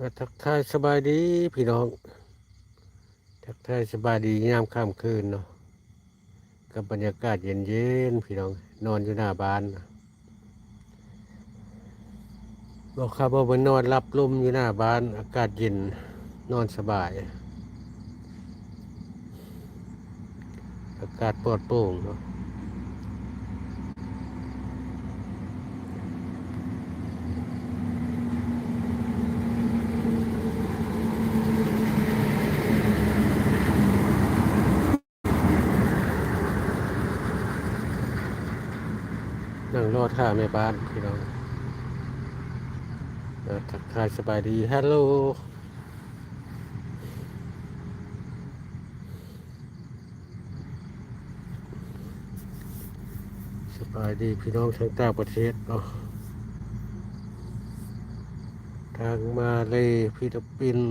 ก็ทักทายสบายดีพี่น้อง ทักทายสบายดียามค่ำคืนเนาะกับบรรยากาศเย็นๆพี่น้อง นอนอยู่หน้าบ้านบอกครับว่ามันนอนรับลมอยู่หน้าบ้าน อากาศเย็นนอนสบาย อากาศปลอดโปร่งเนาะ ท่าแม่บ้านพี่น้องทักทายสบายดีฮัลโหลสบายดีพี่น้องทางต่างประเทศเนาะทางมาเลยฟิลิปปินส์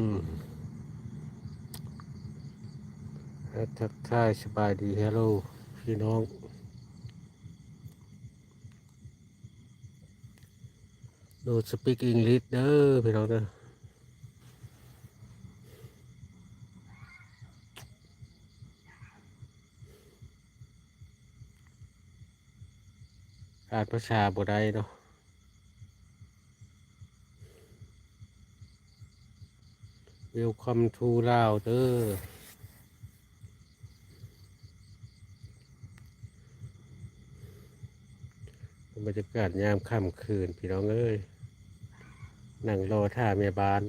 ทักทายสบายดีฮัลโหลพี่น้อง โดสปีกอังกฤษเด้อพี่น้องเด้ออ่านภาษาบ่ได้เนาะ Welcome to ลาวเด้อบรรยากาศยามค่ำคืน พี่น้องเอ้ย นั่งรอท่าแม่บ้าน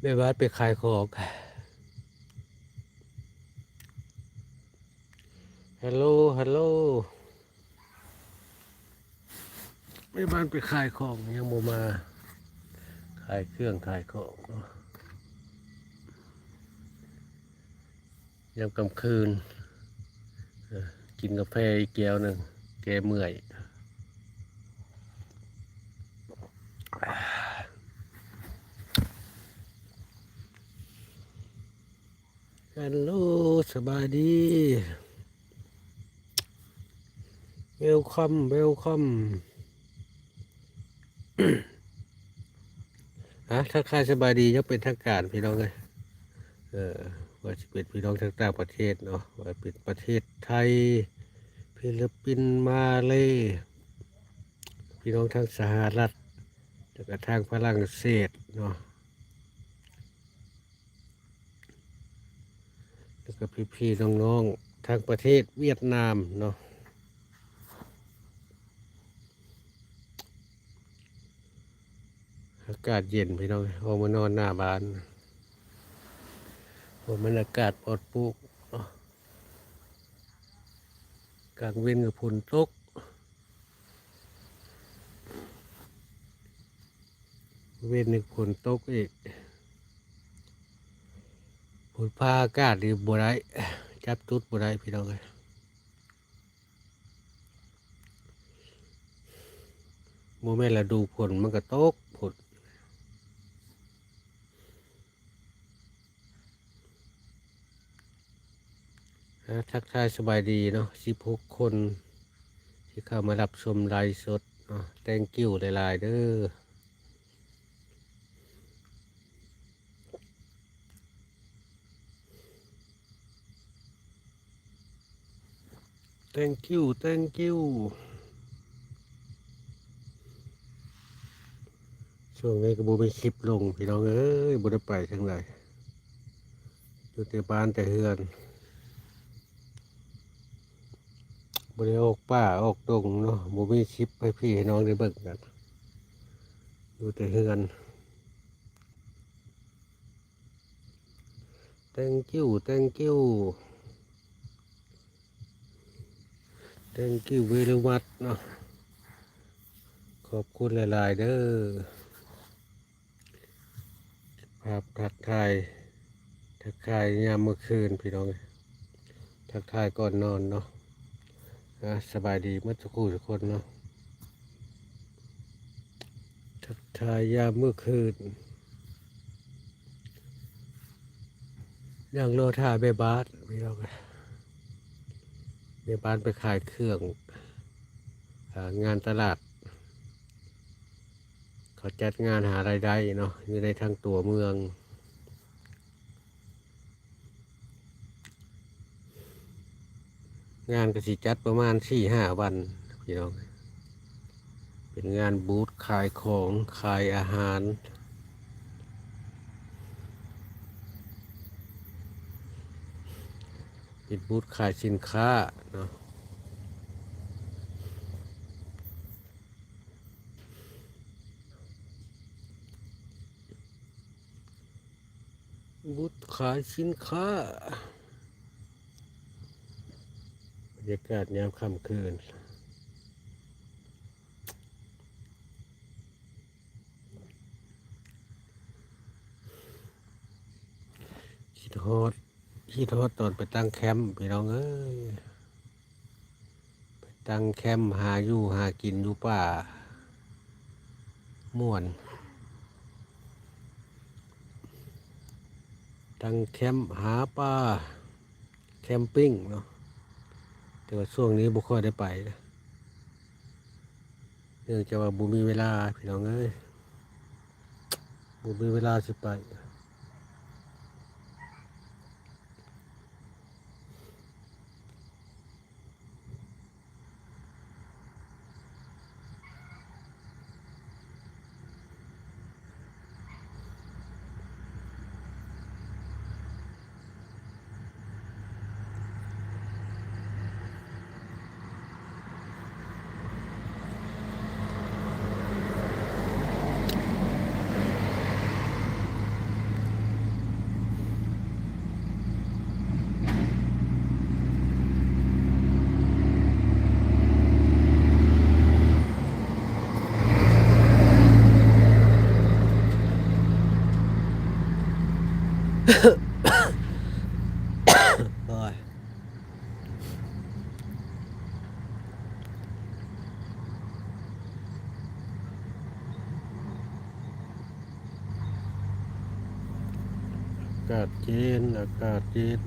แม่บ้านไปขายของฮัลโหลฮัลโหลแม่บ้านไปขายของยังโมมา ขายเครื่องขายของยามกลางคืน กินกาแฟอีกแก้วหนึ่งแกเมื่อย ฮัลโหลสบายดีเวลคัมเวลคัมฮะถ้าใครสบายดียังเป็นทางการพี่น้องเลยเออว่าจะเป็นพี่น้องทางต่างประเทศเนาะว่าเป็นประเทศไทยฟิลิปปินส์มาเลยพี่น้องทางสหรัฐ แล้วก็ทางฝรั่งเศสเนาะแล้วก็พี่ๆน้องๆทางประเทศเวียดนามเนาะอากาศเย็นพี่น้องพอมานอนหน้าบ้านพอมันอากาศปลอดโปร่งเนาะกลางเว้นกับฝนตก เว้นหนึ่งฝนตกอีกฝนพาอากาศดีบัวไรจับจุดบัวไรพี่น้องเลยโมเมนต์ละดูฝนมันก็ตกฝนอ่าทักทายสบายดีเนาะสิบหกคนที่เข้ามารับชมไลฟ์สดเนาะ thank you หลาย ๆ เด้อ thank you thank you ช่วงนี้ก็บูมีคลิปลง พี่น้องเอ้ยบุได้ไปทางไหนอยู่แต่บ้านแต่เฮือนบริออกป่าออกดงเนาะบ่มีคลิปให้พี่ให้น้องได้เบิ่งกัน ดูแต่เฮือน thank you thank you thank you very much เนาะขอบคุณหลาย ๆ เด้อภาพทักทายทักทายยามเมื่อคืนพี่น้อง ทักทายก่อนนอนเนาะสบายดีเมื่อสักครู่ทุกคนเนาะทักทายยามเมื่อคืนยังโลท่าเบบาสพี่น้อง เบบาสไปขายเครื่องงานตลาด เขาจัดงานหารายได้เนาะอยู่ในทางตัวเมืองงานกสิจัดประมาณสี่ห้าวันพี่น้อง เป็นงานบูธขายของขายอาหาร เป็นบูธขายสินค้า นะบูธขายสินค้าบรรยากาศยามค่ำคืนคิดฮอดคิดฮอดตอนไปตั้งแคมป์พี่น้องเอ้ย ตั้งแคมป์หาอยู่หากินอยู่ป่าม่วน ตั้งแคมป์หาป่าแคมปิ้งเนาะแต่ว่าช่วงนี้บุค่อยได้ไปนะเนื่องจากว่าบุมีเวลาพี่น้องเอ้ยบุมีเวลาสิไป โอ้ยอากาศเย็นอากาศเย็น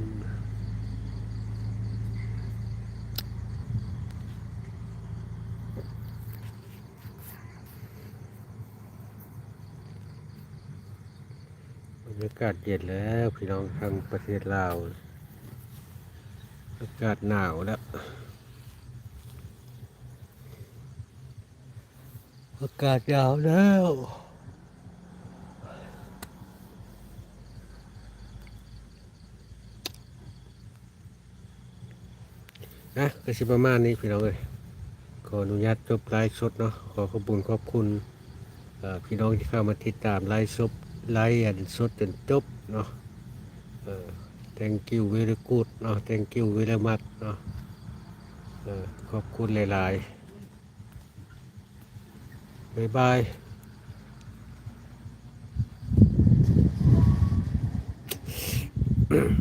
บรรยากาศเย็นแล้วพี่น้องทางประเทศลาวอากาศหนาวแล้วอากาศยาวแล้วนะก็สิประมาณนี้พี่น้องเลยขออนุญาตจบไลฟ์สดเนาะขอขอบคุณขอบคุณพี่น้องที่เข้ามาติดตามไลฟ์สด ไลฟ์อันสดจนจบเนาะเออ thank you very good เนาะ thank you very much เนาะขอบคุณหลายๆบ๊ายบายอืม